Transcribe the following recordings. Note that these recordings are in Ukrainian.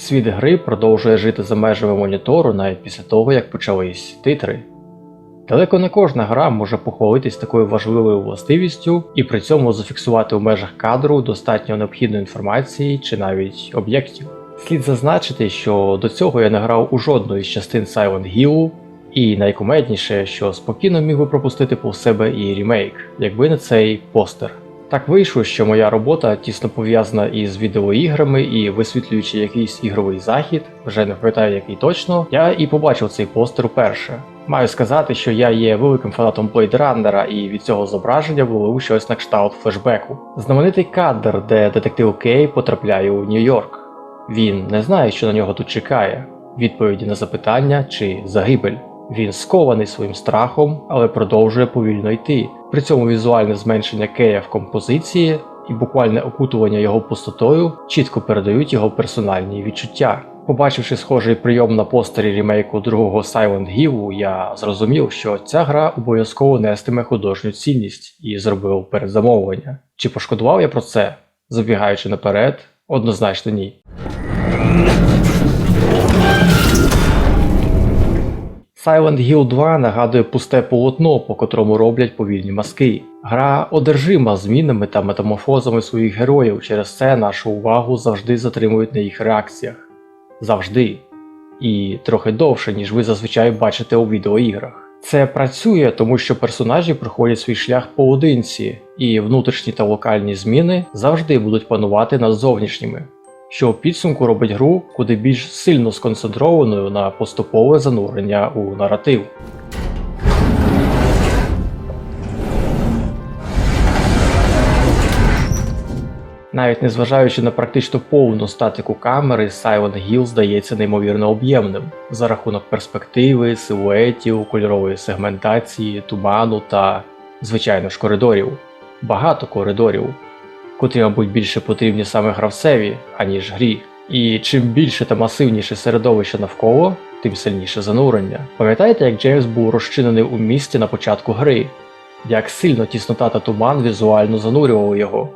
Світ гри продовжує жити за межами монітору навіть після того, як почались титри. Далеко не кожна гра може похвалитись такою важливою властивістю і при цьому зафіксувати у межах кадру достатньо необхідної інформації чи навіть об'єктів. Слід зазначити, що до цього я не грав у жодну із частин Silent Hill, і найкумедніше, що спокійно міг би пропустити повз себе і ремейк, якби не цей постер. Так вийшло, що моя робота тісно пов'язана із відеоіграми і висвітлюючи якийсь ігровий захід, вже не пам'ятаю який точно, я і побачив цей постер вперше. Маю сказати, що я є великим фанатом Blade Runner, і від цього зображення вловив щось на кшталт флешбеку. Знаменитий кадр, де детектив Кей потрапляє у Нью-Йорк. Він не знає, що на нього тут чекає, відповіді на запитання чи загибель. Він скований своїм страхом, але продовжує повільно йти. При цьому візуальне зменшення Кея в композиції і буквальне окутування його пустотою чітко передають його персональні відчуття. Побачивши схожий прийом на постері ремейку другого Silent Hill, я зрозумів, що ця гра обов'язково нестиме художню цінність і зробив передзамовлення. Чи пошкодував я про це? Забігаючи наперед, однозначно ні. Silent Hill 2 нагадує пусте полотно, по котрому роблять повільні мазки. Гра одержима змінами та метаморфозами своїх героїв, через це нашу увагу завжди затримують на їх реакціях. Завжди. І трохи довше, ніж ви зазвичай бачите у відеоіграх. Це працює, тому що персонажі проходять свій шлях поодинці, і внутрішні та локальні зміни завжди будуть панувати над зовнішніми, що в підсумку робить гру куди більш сильно сконцентрованою на поступове занурення у наратив. Навіть незважаючи на практично повну статику камери, Silent Hill здається неймовірно об'ємним за рахунок перспективи, силуетів, кольорової сегментації, туману та, звичайно ж, коридорів. Багато коридорів, котрі, мабуть, більше потрібні саме гравцеві, аніж грі. І чим більше та масивніше середовище навколо, тим сильніше занурення. Пам'ятаєте, як Джеймс був розчинений у місті на початку гри? Як сильно тіснота та туман візуально занурювали його?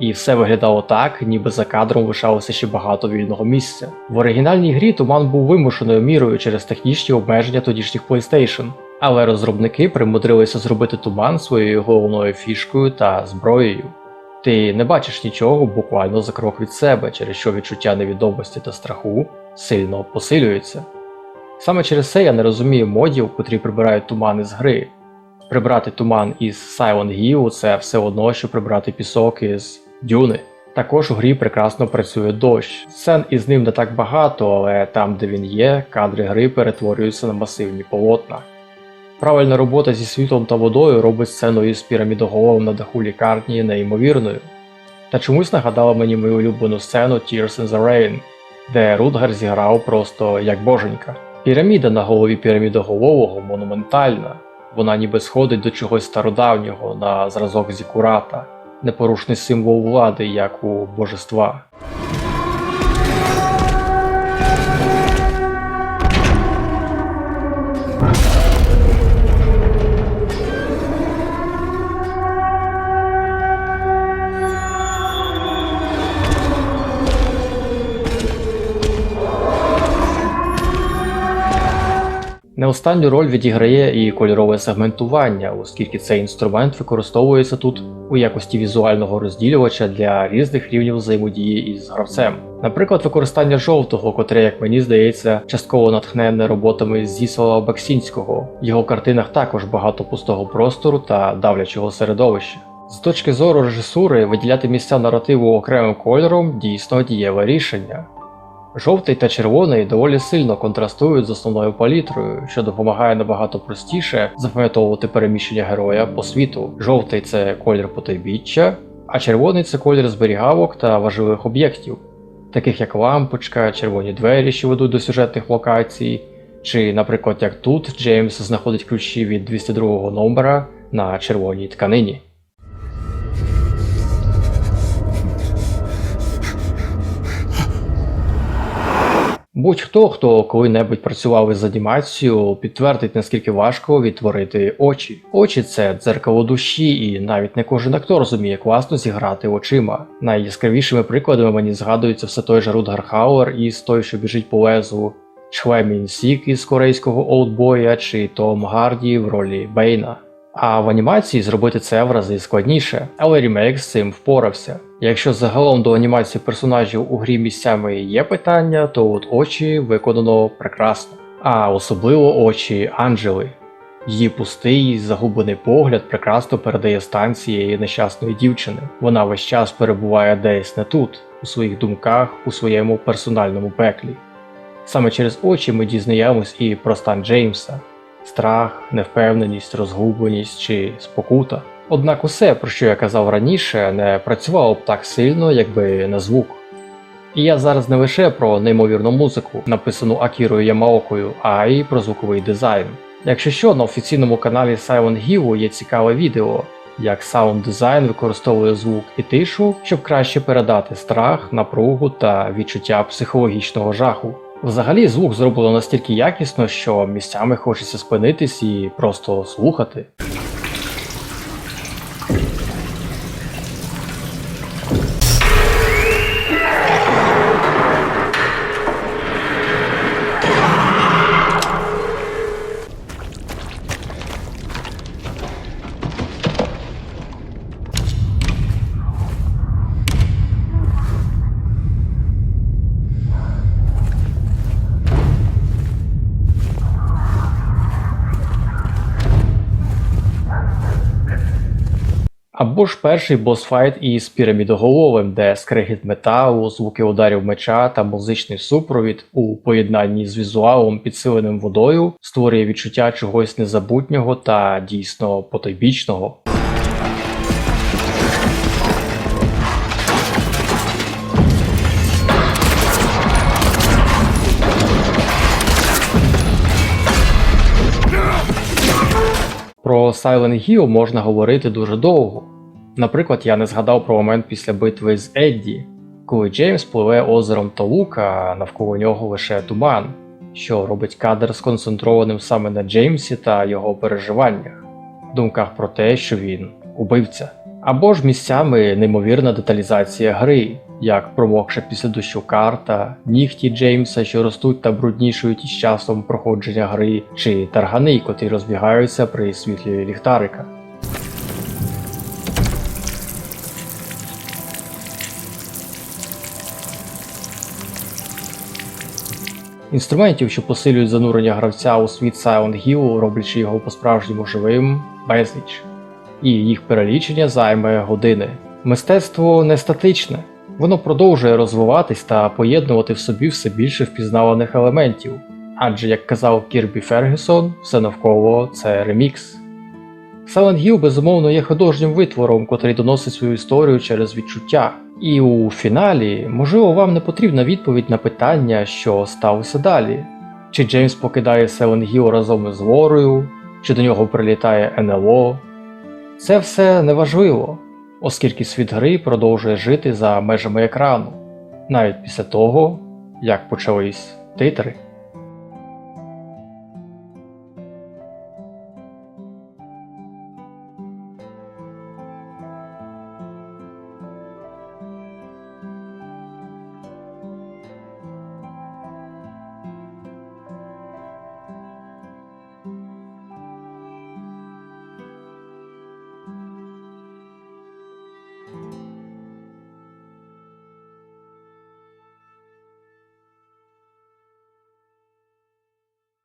І все виглядало так, ніби за кадром лишалося ще багато вільного місця. В оригінальній грі туман був вимушеною мірою через технічні обмеження тодішніх PlayStation, але розробники примудрилися зробити туман своєю головною фішкою та зброєю. Ти не бачиш нічого буквально за крок від себе, через що відчуття невідомості та страху сильно посилюється. Саме через це я не розумію модів, котрі прибирають туман із гри. Прибрати туман із Silent Hill – це все одно, що прибрати пісок із Дюни. Також у грі прекрасно працює дощ. Сцен із ним не так багато, але там, де він є, кадри гри перетворюються на масивні полотна. Правильна робота зі світлом та водою робить сцену із пірамідоголовом на даху лікарні неймовірною. Та чомусь нагадала мені мою улюблену сцену Tears in the Rain, де Рутгар зіграв просто як боженька. Піраміда на голові пірамідоголового монументальна, вона ніби сходить до чогось стародавнього на зразок Зікурата, непорушний символ влади, як у божества. Не останню роль відіграє і кольорове сегментування, оскільки цей інструмент використовується тут у якості візуального розділювача для різних рівнів взаємодії із гравцем. Наприклад, використання жовтого, котре, як мені здається, частково натхненне роботами Зісова Баксінського. В його картинах також багато пустого простору та давлячого середовища. З точки зору режисури, виділяти місця наративу окремим кольором дійсно дієве рішення. Жовтий та червоний доволі сильно контрастують з основною палітрою, що допомагає набагато простіше запам'ятовувати переміщення героя по світу. Жовтий це колір потойбіччя, а червоний це колір зберігавок та важливих об'єктів, таких як лампочка, червоні двері, що ведуть до сюжетних локацій, чи, наприклад, як тут Джеймс знаходить ключі від 202 номера на червоній тканині. Будь-хто, хто коли-небудь працював із анімацією, підтвердить, наскільки важко відтворити очі. Очі це дзеркало душі, і навіть не кожен актор зуміє класно зіграти очима. Найяскравішими прикладами мені згадується все той же Рутгар Хауер із той, що біжить по лезу, Чхве Сік із корейського Олдбоя чи Том Гарді в ролі Бейна. А в анімації зробити це в рази складніше, але ремейк з цим впорався. Якщо загалом до анімації персонажів у грі місцями є питання, то от очі виконано прекрасно. А особливо очі Анджели. Її пустий, загублений погляд прекрасно передає стан цієї нещасної дівчини. Вона весь час перебуває десь не тут, у своїх думках, у своєму персональному пеклі. Саме через очі ми дізнаємось і про стан Джеймса, страх, невпевненість, розгубленість чи спокута. Однак усе, про що я казав раніше, не працювало б так сильно, якби не звук. І я зараз не лише про неймовірну музику, написану Акірою Ямаокою, а й про звуковий дизайн. Якщо що, на офіційному каналі Silent Hill є цікаве відео, як саунд дизайн використовує звук і тишу, щоб краще передати страх, напругу та відчуття психологічного жаху. Взагалі звук зроблено настільки якісно, що місцями хочеться спинитись і просто слухати. Або ж перший босфайт із пірамідоголовим, де скрегіт металу, звуки ударів меча та музичний супровід у поєднанні з візуалом, підсиленим водою, створює відчуття чогось незабутнього та дійсно потойбічного. Про Silent Hill можна говорити дуже довго. Наприклад, я не згадав про момент після битви з Едді, коли Джеймс пливе озером Толука, а навколо нього лише туман, що робить кадр сконцентрованим саме на Джеймсі та його переживаннях, думках про те, що він убивця. Або ж місцями неймовірна деталізація гри, як промокша після дощу карта, нігті Джеймса, що ростуть та бруднішують із часом проходження гри, чи таргани, котрі розбігаються при світлі ліхтарика. Інструментів, що посилюють занурення гравця у світ Silent Hill, роблячи його по-справжньому живим, безліч. І їх перелічення займе години. Мистецтво не статичне, воно продовжує розвиватись та поєднувати в собі все більше впізнаваних елементів. Адже, як казав Кірбі Фергюсон, все навколо це ремікс. Silent Hill, безумовно, є художнім витвором, котрий доносить свою історію через відчуття. І у фіналі, можливо, вам не потрібна відповідь на питання, що сталося далі. Чи Джеймс покидає Селен Гіл разом із Ворою, чи до нього прилітає НЛО. Це все неважливо, оскільки світ гри продовжує жити за межами екрану, навіть після того, як почались титри.